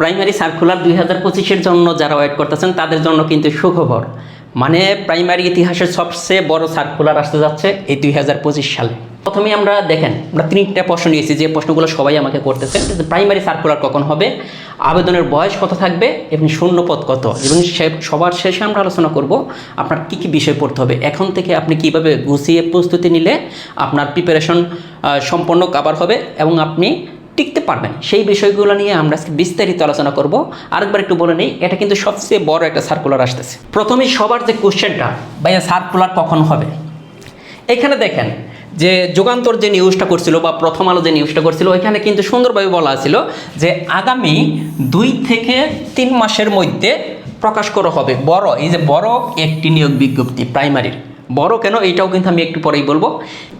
Primary circular দুই হাজার পঁচিশের জন্য যারা ওয়েট করতেছেন, তাদের জন্য কিন্তু সুখবর। মানে প্রাইমারি ইতিহাসের সবচেয়ে বড় সার্কুলার আসতে যাচ্ছে এই দুই হাজার পঁচিশ সালে। প্রথমে আমরা দেখেন, আমরা তিনটা প্রশ্ন নিয়েছি, যে প্রশ্নগুলো সবাই আমাকে করতেছে প্রাইমারি সার্কুলার কখন হবে, আবেদনের বয়স কত থাকবে এবং শূন্যপদ কত? এবং সবার শেষে আমরা আলোচনা করব আপনার কী কী বিষয় পড়তে হবে। এখন থেকে আপনি কীভাবে গুছিয়ে প্রস্তুতি নিলে আপনার প্রিপারেশন সম্পন্ন কাবার হবে এবং আপনি টিকতে পারবেন। সেই বিষয়গুলো নিয়ে আমরা বিস্তারিত আলোচনা করব। আরেকবার একটু বলে নিই, এটা কিন্তু সবচেয়ে বড় একটা সার্কুলার আসতেছে। প্রথমেই সবার যে কোশ্চেনটা, ভাইয়া সার্কুলার কখন হবে? এখানে দেখেন যে যুগান্তর যে নিউজটা করছিল বা প্রথম আলো যে নিউজটা করছিল ওইখানে কিন্তু সুন্দরভাবে বলা ছিল যে আগামী দুই থেকে তিন মাসের মধ্যে প্রকাশ করা হবে। বড়, এই যে বড় একটি নিয়োগ বিজ্ঞপ্তি প্রাইমারির বড় কেন? এইটাও কিন্তু আমি একটু পরেই বলব।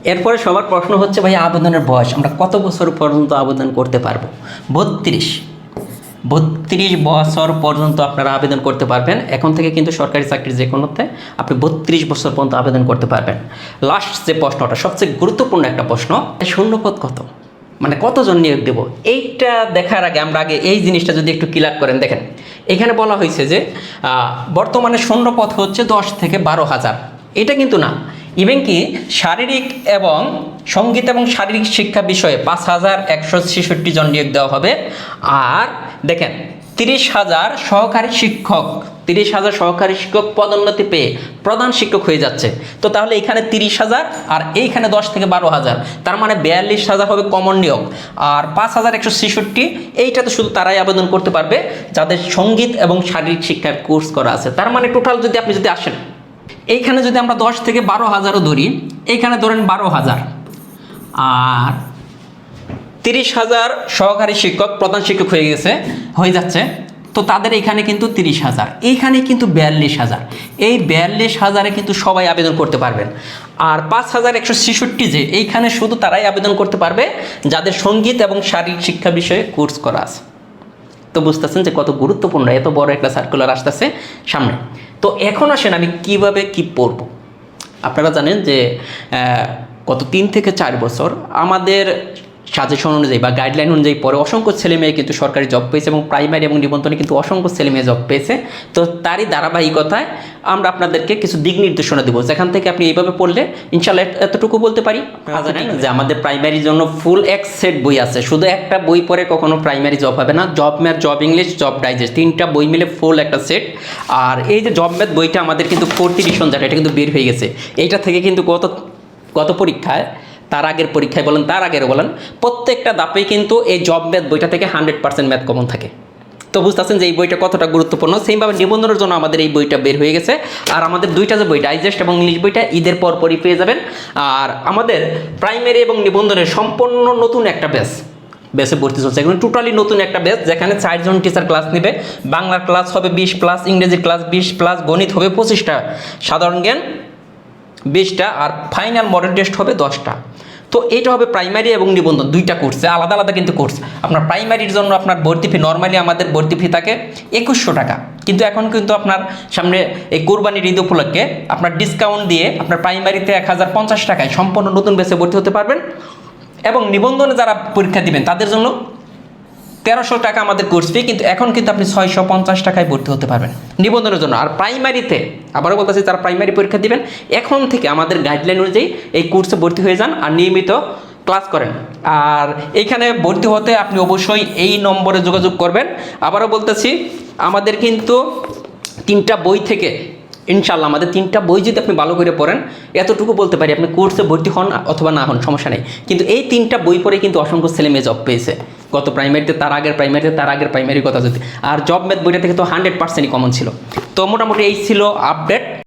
এরপরে সবার প্রশ্ন হচ্ছে, ভাই, আবেদনের বয়স, আমরা কত বছর পর্যন্ত আবেদন করতে পারব? বত্রিশ। বত্রিশ বছর পর্যন্ত আপনারা আবেদন করতে পারবেন। এখন থেকে কিন্তু সরকারি চাকরির যে কোনোতে আপনি বত্রিশ বছর পর্যন্ত আবেদন করতে পারবেন। লাস্ট যে প্রশ্নটা, সবচেয়ে গুরুত্বপূর্ণ একটা প্রশ্ন শূন্যপদ কত? মানে কতজন নিয়োগ দেব? এইটা দেখার আগে আমরা আগে এই জিনিসটা যদি একটু ক্লিয়ার করেন, দেখেন, এখানে বলা হয়েছে যে বর্তমানে শূন্যপদ হচ্ছে দশ থেকে বারো হাজার। এটা কিন্তু না। ইভেন কি, শারীরিক এবং সংগীত এবং শারীরিক শিক্ষা বিষয়ে পাঁচ হাজার একশো ছেষট্টি জন নিয়োগ দেওয়া হবে। আর দেখেন, তিরিশ হাজার সহকারী শিক্ষক, তিরিশ হাজার সহকারী শিক্ষক পদোন্নতি পেয়ে প্রধান শিক্ষক হয়ে যাচ্ছে। তো তাহলে এখানে তিরিশ হাজার আর এইখানে দশ থেকে বারো হাজার। তার মানে বিয়াল্লিশ হাজার হবে কমন নিয়োগ। আর পাঁচ হাজার একশো ছেষট্টি, এইটাতে শুধু তারাই আবেদন করতে পারবে যাদের সংগীত এবং শারীরিক শিক্ষার কোর্স করা আছে। তার মানে টোটাল যদি আপনি যদি আসেন এইখানে যদি আমরা দশ থেকে বারো হাজারও ধরি, এইখানে ধরেন বারো হাজার। আর তিরিশ হাজার সহকারী শিক্ষক, প্রধান শিক্ষক হয়ে গেছে, হয়ে যাচ্ছে। তো তাদের এখানে কিন্তু তিরিশ হাজার, এইখানে কিন্তু বিয়াল্লিশ হাজার। এই বিয়াল্লিশ হাজারে কিন্তু সবাই আবেদন করতে পারবেন। আর পাঁচ হাজার একশো ছেষট্টি যে, এইখানে শুধু তারাই আবেদন করতে পারবে যাদের সংগীত এবং শারীরিক শিক্ষা বিষয়ে কোর্স করা আছে। তো বুঝতেছেন যে কত গুরুত্বপূর্ণ, এত বড় একটা সার্কুলার আসতেছে সামনে। তো এখন আসেন আমি কীভাবে কি পড়ব? আপনারা জানেন যে গত তিন থেকে চার বছর আমাদের সাজেশন অনুযায়ী বা গাইডলাইন অনুযায়ী পরে অসংখ্য ছেলে মেয়ে কিন্তু সরকারি জব পেয়েছে এবং প্রাইমারি এবং নিবন্ধনে কিন্তু অসংখ্য ছেলে মেয়ে জব পেয়েছে। তো তারই ধারাবাহিকতায় আমরা আপনাদেরকে কিছু দিক নির্দেশনা দেবো। যেখান থেকে আপনি এইভাবে পড়লে ইনশাল্লাহ এতটুকু বলতে পারি। জানেন যে আমাদের প্রাইমারির জন্য ফুল এক সেট বই আছে। শুধু একটা বই পড়ে কখনো প্রাইমারি জব হবে না। Job math job English job digest তিনটা বই মিলে ফুল একটা সেট আর এই যে জব ম্যাথ বইটা আমাদের কিন্তু ফোর্থ এডিশন যেটা এটা কিন্তু বের হয়ে গেছে। এইটা থেকে কিন্তু গত গত পরীক্ষায় তার আগের পরীক্ষায় বলেন, তার আগের বলেন, প্রত্যেকটা দাপেই কিন্তু এই জব ম্যাথ বইটা থেকে হান্ড্রেড পার্সেন্ট ম্যাথ কমন থাকে। তো বুঝতেছেন যে এই বইটা কতটা গুরুত্বপূর্ণ? সেইভাবে নিবন্ধনের জন্য আমাদের এই বইটা বের হয়ে গেছে। আর আমাদের দুইটা যে বই ডাইজেস্ট এবং ইংলিশ বইটা, ঈদের পর পরই পেয়ে যাবেন। আর আমাদের প্রাইমারি এবং নিবন্ধনের সম্পূর্ণ নতুন একটা ব্যাচ ব্যাচে ভর্তি চলছে। এখানে টোটালি নতুন একটা ব্যাচ যেখানে চারজন টিচার ক্লাস নেবে। বাংলার ক্লাস হবে বিশ প্লাস ইংরেজির ক্লাস বিশ প্লাস গণিত হবে পঁচিশটা। সাধারণ জ্ঞান বিশটা আর ফাইনাল মডেল টেস্ট হবে দশটা। তো এটা হবে প্রাইমারি এবং নিবন্ধন, দুইটা কোর্সে আলাদা আলাদা কিন্তু কোর্স আপনার প্রাইমারির জন্য আপনার ভর্তি ফি নর্মালি আমাদের ভর্তি ফি থাকে একুশশো টাকা। কিন্তু এখন কিন্তু আপনার সামনে এই কোরবানির ঈদ উপলক্ষে আপনার ডিসকাউন্ট দিয়ে আপনার প্রাইমারিতে এক হাজার পঞ্চাশ টাকায় সম্পূর্ণ নতুন বেসে ভর্তি হতে পারবেন। এবং নিবন্ধনে যারা পরীক্ষা দিবেন, তাদের জন্য তেরোশো টাকা আমাদের কোর্স ফি কিন্তু এখন কিন্তু আপনি ছয়শো পঞ্চাশ টাকায় ভর্তি হতে পারবেন। নিবন্ধনের জন্য। আর প্রাইমারিতে আবারও বলতেছি তারা প্রাইমারি পরীক্ষা দিবেন, এখন থেকে আমাদের গাইডলাইন অনুযায়ী এই কোর্সে ভর্তি হয়ে যান আর নিয়মিত ক্লাস করেন। আর এইখানে ভর্তি হতে আপনি অবশ্যই এই নম্বরে যোগাযোগ করবেন। আবারও বলতেছি, আমাদের কিন্তু তিনটা বই থেকে ইনশাল্লাহ আমাদের তিনটা বই যদি আপনি ভালো করে পড়েন, এতটুকু বলতে পারি, আপনি কোর্সে ভর্তি হন অথবা না হন, সমস্যা নেই। কিন্তু এই তিনটা বই পড়ে কিন্তু অসংখ্য ছেলে মেয়ে জব পেয়েছে। গত প্রাইমারিতে তার আগের প্রাইমারিতে তার আগের প্রাইমারির কথা যদি আর জব ম্যাথ বইটা থেকে তো হান্ড্রেড পার্সেন্টই কমন ছিল। তো মোটামুটি এই ছিল আপডেট